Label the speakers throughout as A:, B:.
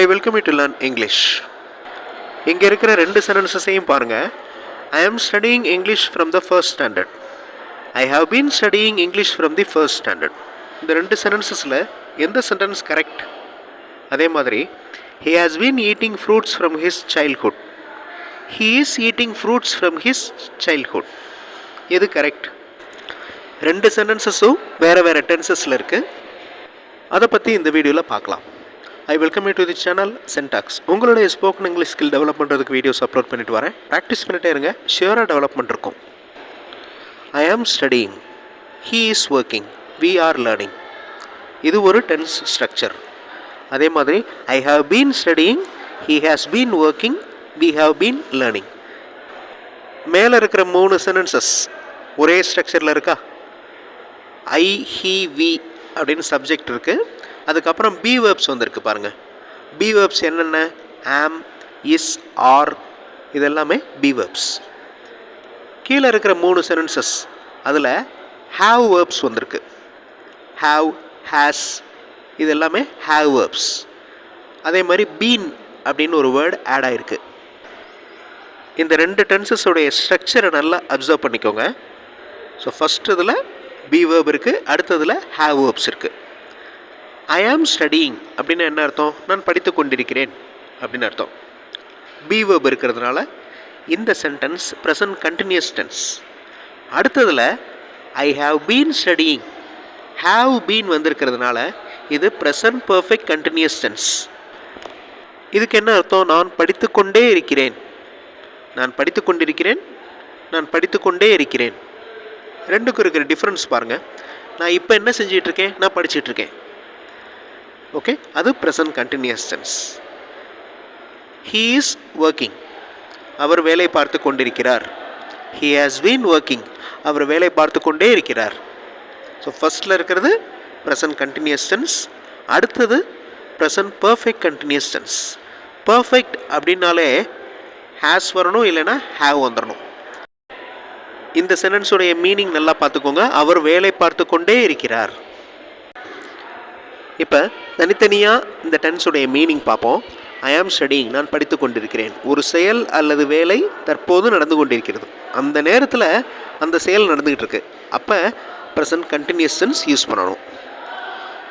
A: I welcome you to learn English இங்கே இருக்கிற ரெண்டு சென்டென்சஸையும் பாருங்கள் I am studying English from the first standard I have been studying English from the first standard இந்த ரெண்டு சென்டென்சஸில் எந்த சென்டென்ஸ் கரெக்ட் அதே மாதிரி he has been eating fruits from his childhood he is eating fruits from his childhood எது correct ரெண்டு சென்டென்சஸும் வேறு வேறு டென்சஸில் இருக்குது அதை பற்றி இந்த வீடியோவில் பார்க்கலாம். I welcome you to the channel Sentax உங்களுடைய ஸ்போக்கன் இங்கிலீஷ் ஸ்கில் டெவலப் பண்ணுறதுக்கு வீடியோஸ் அப்லோட் பண்ணிட்டு வரேன். ப்ராக்டிஸ் பண்ணிட்டே இருங்க. ஷியராக டெவலப்மெண்ட் இருக்கும். I am studying he is working we are learning இது ஒரு டென்ஸ் ஸ்ட்ரக்சர் அதே மாதிரி I have been studying he has been working we have been learning மேலே இருக்கிற மூணு சென்டென்சஸ் ஒரே ஸ்ட்ரக்சரில் இருக்கா? ஐ ஹி வி அப்படின்னு சப்ஜெக்ட் இருக்குது அதுக்கப்புறம் பி வேர்ப்ஸ் வந்திருக்கு பாருங்கள் பி வேர்ப்ஸ் என்னென்ன? ஆம் இஸ் ஆர் இதெல்லாமே பி வேர்ப்ஸ் கீழே இருக்கிற மூணு சென்டென்சஸ் அதில் ஹாவ் வேர்ப்ஸ் வந்திருக்கு. ஹாவ் ஹேஸ் இது எல்லாமே ஹாவ் வேர்ப்ஸ் அதே மாதிரி பீன் அப்படின்னு ஒரு வேர்டு ஆட் ஆகிருக்கு இந்த ரெண்டு டென்சஸோடைய ஸ்ட்ரக்சரை நல்லா அப்சர்வ் பண்ணிக்கோங்க. ஸோ ஃபஸ்ட் இதில் பி வேர்ப் இருக்குது அடுத்ததில் ஹேவ் வேர்ப்ஸ் இருக்குது ஐ ஆம் ஸ்டடியிங் அப்படின்னு என்ன அர்த்தம்? நான் படித்து கொண்டிருக்கிறேன் அப்படின்னு அர்த்தம். பி வேர்ப் இருக்கிறதுனால இந்த சென்டென்ஸ் ப்ரெசன்ட் கண்டினியூஸ் டென்ஸ் அடுத்ததில் I have been studying have been வந்திருக்கிறதுனால இது ப்ரெசன்ட் பர்ஃபெக்ட் கண்டினியூஸ் டென்ஸ் இதுக்கு என்ன அர்த்தம்? நான் படித்துக்கொண்டே இருக்கிறேன். நான் படித்து கொண்டிருக்கிறேன் நான் படித்து கொண்டே இருக்கிறேன். ரெண்டுக்கும் இருக்கிற டிஃப்ரென்ஸ் பாருங்கள் நான் இப்போ என்ன செஞ்சிகிட்ருக்கேன் நான் படிச்சிட்ருக்கேன் ஓகே அது present continuous tense he is working அவர் வேலை பார்த்து கொண்டிருக்கிறார். ஹீ ஹாஸ் பீன் ஒர்க்கிங் அவர் வேலை பார்த்து கொண்டே இருக்கிறார். ஸோ ஃபஸ்ட்டில் இருக்கிறது ப்ரெசன்ட் கண்டினியூஸ் டென்ஸ் அடுத்தது present perfect continuous tense perfect அப்படின்னாலே ஹேஸ் வரணும் இல்லைன்னா ஹேவ் வந்துடணும் இந்த சென்டென்ஸுடைய மீனிங் நல்லா பார்த்துக்கோங்க. அவர் வேலை பார்த்து கொண்டே இருக்கிறார். இப்போ தனித்தனியாக இந்த டென்ஸுடைய மீனிங் பார்ப்போம். ஐ ஆம் ஸ்டடிங் நான் படித்து கொண்டிருக்கிறேன். ஒரு செயல் அல்லது வேலை தற்போது நடந்து கொண்டிருக்கிறது. அந்த நேரத்தில் அந்த செயல் நடந்துக்கிட்டு இருக்கு. அப்போ ப்ரெசன்ட் கண்டினியூஸ் சென்ஸ் யூஸ் பண்ணணும்.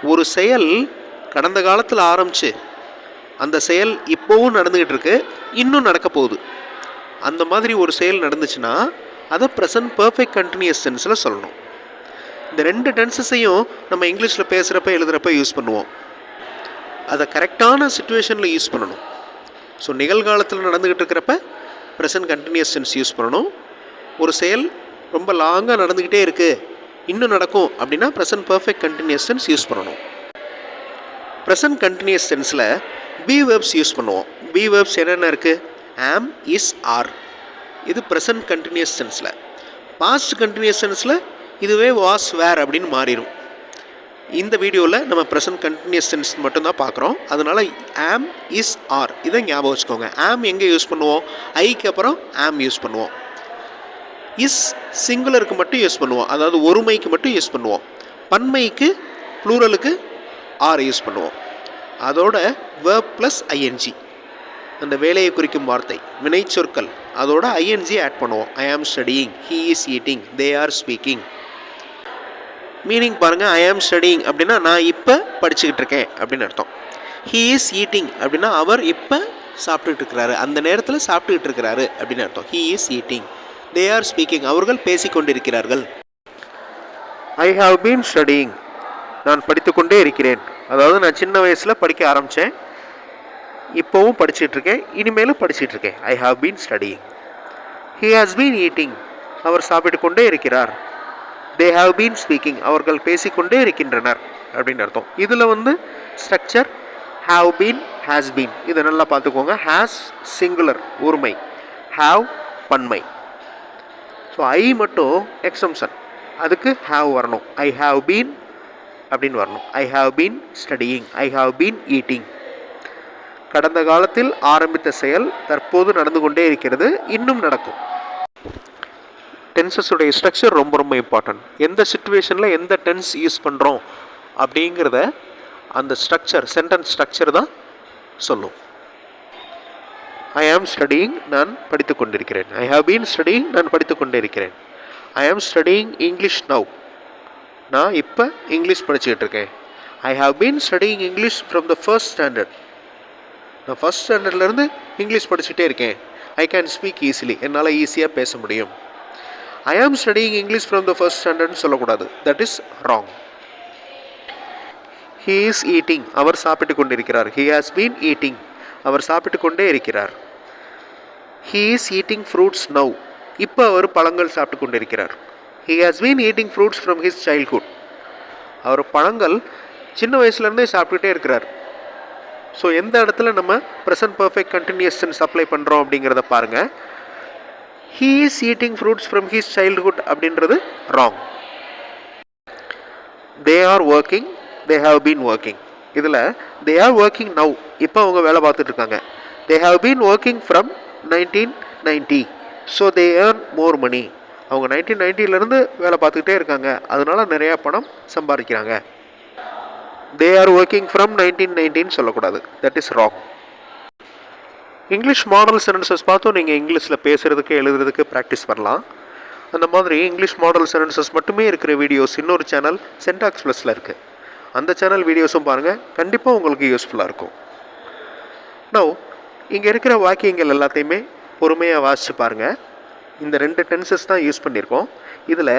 A: ஒரு செயல் கடந்த காலத்தில் ஆரம்பித்து அந்த செயல் இப்போவும் நடந்துக்கிட்டு இருக்கு. இன்னும் நடக்க போகுது. அந்த மாதிரி ஒரு செயல் நடந்துச்சுன்னா அதை ப்ரெசன்ட் பர்ஃபெக்ட் கண்டினியூஸ் சென்ஸில் சொல்லணும். இந்த ரெண்டு டென்சஸையும் நம்ம இங்கிலீஷில் பேசுகிறப்ப எழுதுகிறப்ப யூஸ் பண்ணுவோம். அதை கரெக்டான சுச்சுவேஷனில் யூஸ் பண்ணணும். ஸோ நிகழ்காலத்தில் நடந்துக்கிட்டு இருக்கிறப்ப ப்ரெசன்ட் கண்டினியூஸ் டென்ஸ் யூஸ் பண்ணணும். ஒரு செயல் ரொம்ப லாங்காக நடந்துக்கிட்டே இருக்குது இன்னும் நடக்கும் அப்படின்னா present perfect continuous tense use பண்ணணும். ப்ரெசன்ட் கண்டினியூஸ் டென்ஸில் பி வேர்ப்ஸ் யூஸ் பண்ணுவோம். பி வேர்ப்ஸ் என்னென்ன இருக்குது ஆம் இஸ் ஆர் இது ப்ரெசன்ட் கண்டினியூஸ் டென்ஸில் பாஸ்ட் கண்டினியூஸ் டென்ஸில் இதுவே வாஸ் வேர் அப்படின்னு மாறிடும் இந்த வீடியோவில் நம்ம ப்ரெசன்ட் கண்டினியூஸ் டென்ஸ் மட்டும்தான் பார்க்குறோம். அதனால் ஆம் இஸ் ஆர் இதை ஞாபகம் வச்சுக்கோங்க. ஆம் எங்கே யூஸ் பண்ணுவோம்? ஐக்கு அப்புறம் ஆம் யூஸ் பண்ணுவோம். இஸ் சிங்குலருக்கு மட்டும் யூஸ் பண்ணுவோம். அதாவது ஒருமைக்கு மட்டும் யூஸ் பண்ணுவோம். பன்மைக்கு ப்ளூரலுக்கு ஆர் யூஸ் பண்ணுவோம். அதோட வேர்ப் ப்ளஸ் ஐஎன்ஜி அந்த வேலையை குறிக்கும் வார்த்தை. வினைச்சொற்கள். அதோட ஐஎன்ஜி ஆட் பண்ணுவோம். I am studying he is eating they are speaking meaning பாருங்கள் ஐ ஆம் ஸ்டடிங் அப்படின்னா நான் இப்போ படிச்சுக்கிட்டு இருக்கேன் அப்படின்னு அர்த்தம். ஹீ இஸ் ஈட்டிங் அப்படின்னா அவர் இப்போ சாப்பிட்டுட்டு இருக்கிறாரு. அந்த நேரத்தில் சாப்பிட்டுக்கிட்டு இருக்கிறாரு அப்படின்னு அர்த்தம். He is eating they are speaking அவர்கள் பேசிக்கொண்டிருக்கிறார்கள். ஐ ஹாவ் பீன் ஸ்டடியிங் நான் படித்துக்கொண்டே இருக்கிறேன். அதாவது நான் சின்ன வயசில் படிக்க ஆரம்பித்தேன் இப்போவும் படிச்சுட்டு இருக்கேன். இனிமேலும் படிச்சுட்டு இருக்கேன். I have been studying he has been eating அவர் சாப்பிட்டு கொண்டே இருக்கிறார். தே ஹாவ் பீன் ஸ்பீக்கிங் அவர்கள் பேசிக்கொண்டே இருக்கின்றனர் அப்படின்னு அர்த்தம். இதில் வந்து structure have been has been இதை நல்லா பார்த்துக்கோங்க. ஹேஸ் சிங்குலர் ஒருமை. ஹாவ் பன்மை. ஸோ ஐ மட்டும் எக்ஸம்ஷன் அதுக்கு ஹாவ் வரணும். ஐ ஹாவ் பீன் அப்படின்னு வரணும். I have been studying I have been eating கடந்த காலத்தில் ஆரம்பித்த செயல் தற்போது நடந்து கொண்டே இருக்கிறது. இன்னும் நடக்கும். டென்சஸுடைய ஸ்ட்ரக்சர் ரொம்ப ரொம்ப இம்பார்ட்டன்ட் எந்த சுச்சுவேஷனில் எந்த டென்ஸ் யூஸ் பண்ணுறோம் அப்படிங்கிறத அந்த ஸ்ட்ரக்சர் சென்டென்ஸ் ஸ்ட்ரக்சர் தான் சொல்லும். ஐ ஆம் ஸ்டடியிங் நான் படித்து கொண்டிருக்கிறேன். ஐ ஹவ் பீன் ஸ்டடியிங் நான் படித்து கொண்டிருக்கிறேன். ஐ ஆம் ஸ்டடியிங் இங்கிலீஷ் நவ் நான் இப்போ இங்கிலீஷ் படிச்சுக்கிட்டு இருக்கேன். I have been studying English from the first standard நான் ஃபஸ்ட் ஸ்டாண்டர்ட்லேருந்து இங்கிலீஷ் படிச்சுட்டே இருக்கேன். ஐ கேன் ஸ்பீக் ஈஸிலி என்னால் ஈஸியாக பேச முடியும். I am studying English from the first ஸ்டாண்டர்ட்னு சொல்லக்கூடாது. That is wrong he is eating அவர் சாப்பிட்டு கொண்டிருக்கிறார். ஹீ ஹாஸ் பீன் ஈட்டிங் அவர் சாப்பிட்டு கொண்டே இருக்கிறார். He is eating fruits now இப்போ அவர் பழங்கள் சாப்பிட்டு கொண்டிருக்கிறார். He has been eating fruits from his childhood அவர் பழங்கள் சின்ன வயசுலேருந்தே சாப்பிட்டுட்டே இருக்கிறார். ஸோ எந்த இடத்துல நம்ம present perfect continuous supply apply பண்ணுறோம் அப்படிங்கிறத பாருங்கள் he is eating fruits from his childhood அப்படின்றது wrong they are working they have been working இதில் தே ஆர் ஒர்க்கிங் நவ் இப்போ அவங்க வேலை பார்த்துட்டு இருக்காங்க they have been working from nineteen ninety so they earn more money அவங்க nineteen நைன்ட்டிலேருந்து வேலை பார்த்துக்கிட்டே இருக்காங்க. அதனால நிறையா பணம் சம்பாதிக்கிறாங்க. They are working from nineteen nineteen சொல்லக்கூடாது. That is wrong English model sentences பார்த்தும் நீங்கள் இங்கிலீஷில் பேசுகிறதுக்கு எழுதுறதுக்கு ப்ராக்டிஸ் பண்ணலாம். அந்த மாதிரி இங்கிலீஷ் மாடல் சென்டென்சஸ் மட்டுமே இருக்கிற வீடியோஸ் இன்னொரு சேனல் சென்டாக்ஸ் ப்ளஸில் இருக்குது அந்த சேனல் வீடியோஸும் பாருங்கள் கண்டிப்பாக உங்களுக்கு யூஸ்ஃபுல்லாக இருக்கும். நோ இங்கே இருக்கிற வாக்கியங்கள் எல்லாத்தையுமே பொறுமையாக வாசித்து பாருங்கள் இந்த ரெண்டு டென்சஸ் தான் யூஸ் பண்ணியிருக்கோம். இதில்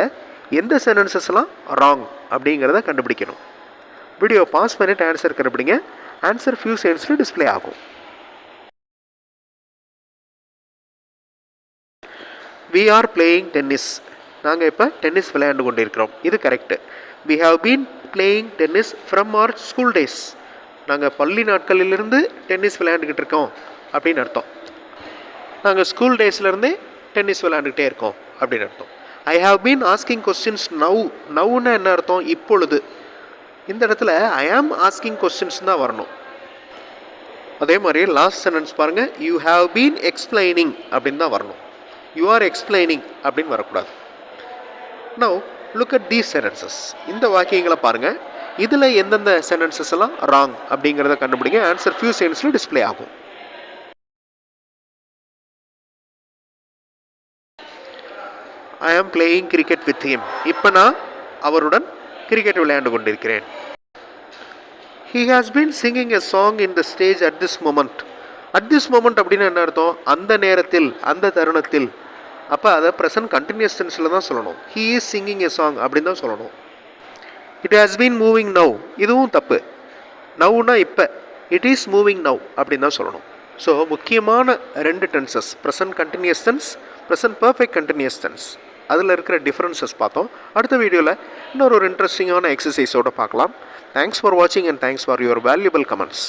A: எந்த சென்டென்சஸ்லாம் ராங் அப்படிங்கிறத கண்டுபிடிக்கணும். வீடியோ பாஸ் பண்ணிவிட்டு ஆன்சர் கண்டுபிடிங்க. ஆன்சர் ஃபியூ செகண்ட்ஸில் டிஸ்ப்ளே ஆகும். வி ஆர் பிளேயிங் டென்னிஸ் நாங்கள் இப்போ டென்னிஸ் விளையாண்டு கொண்டிருக்கிறோம். இது correct we have been playing tennis from our school days நாங்கள் பள்ளி நாட்களிலிருந்து டென்னிஸ் விளையாண்டுக்கிட்டு இருக்கோம் அப்படின்னு அர்த்தம். நாங்கள் ஸ்கூல் டேஸ்லேருந்தே டென்னிஸ் விளையாண்டுக்கிட்டே இருக்கோம் அப்படின்னு அர்த்தம். I have been asking questions now நவ்னா என்ன அர்த்தம்? இப்பொழுது. இந்த இடத்துல ஐ ஆம் ஆஸ்கிங் கொஸ்டின்ஸ் தான் வரணும். அதே மாதிரி லாஸ்ட் சென்டென்ஸ் பாருங்கள் யூ ஹாவ் பீன் எக்ஸ்பிளைனிங் அப்படின்னு தான் வரணும். யூ ஆர் எக்ஸ்பிளைனிங் அப்படின்னு வரக்கூடாது. No look at these sentences இந்த வாக்கியங்களை பாருங்கள் இதில் எந்தெந்த சென்டென்சஸ் எல்லாம் ராங் அப்படிங்கிறத கண்டுபிடிங்க. ஆன்சர் ஃபியூ செகண்ட்ஸில் டிஸ்ப்ளே ஆகும். ஐ ஆம் பிளேயிங் கிரிக்கெட் வித் ஹிம் இப்போ நான் அவருடன் கிரிக்கெட் விளையாண்டு கொண்டிருக்கிறேன். He has been singing a song in the stage at this moment at this moment அப்படின்னு என்ன அர்த்தம்? அந்த நேரத்தில் அந்த தருணத்தில் அப்போ அதை ப்ரெசன்ட் கண்டினியூஸ் டென்ஸில் தான் சொல்லணும். He is singing a song அப்படின்னு தான் சொல்லணும். It has been moving now இதுவும் தப்பு. நவ்னா இப்போ. இட் இஸ் மூவிங் நவ் அப்படின்னு தான் சொல்லணும். ஸோ முக்கியமான ரெண்டு tenses present continuous tense present perfect continuous tense அதில் இருக்கிற டிஃப்ரென்சஸ் பார்த்தோம். அடுத்த வீடியோவில் இன்னொரு ஒரு இன்ட்ரெஸ்டிங்கான எக்ஸசைஸோடு பார்க்கலாம். தேங்க்ஸ் ஃபார் வாட்சிங் and thanks for your valuable comments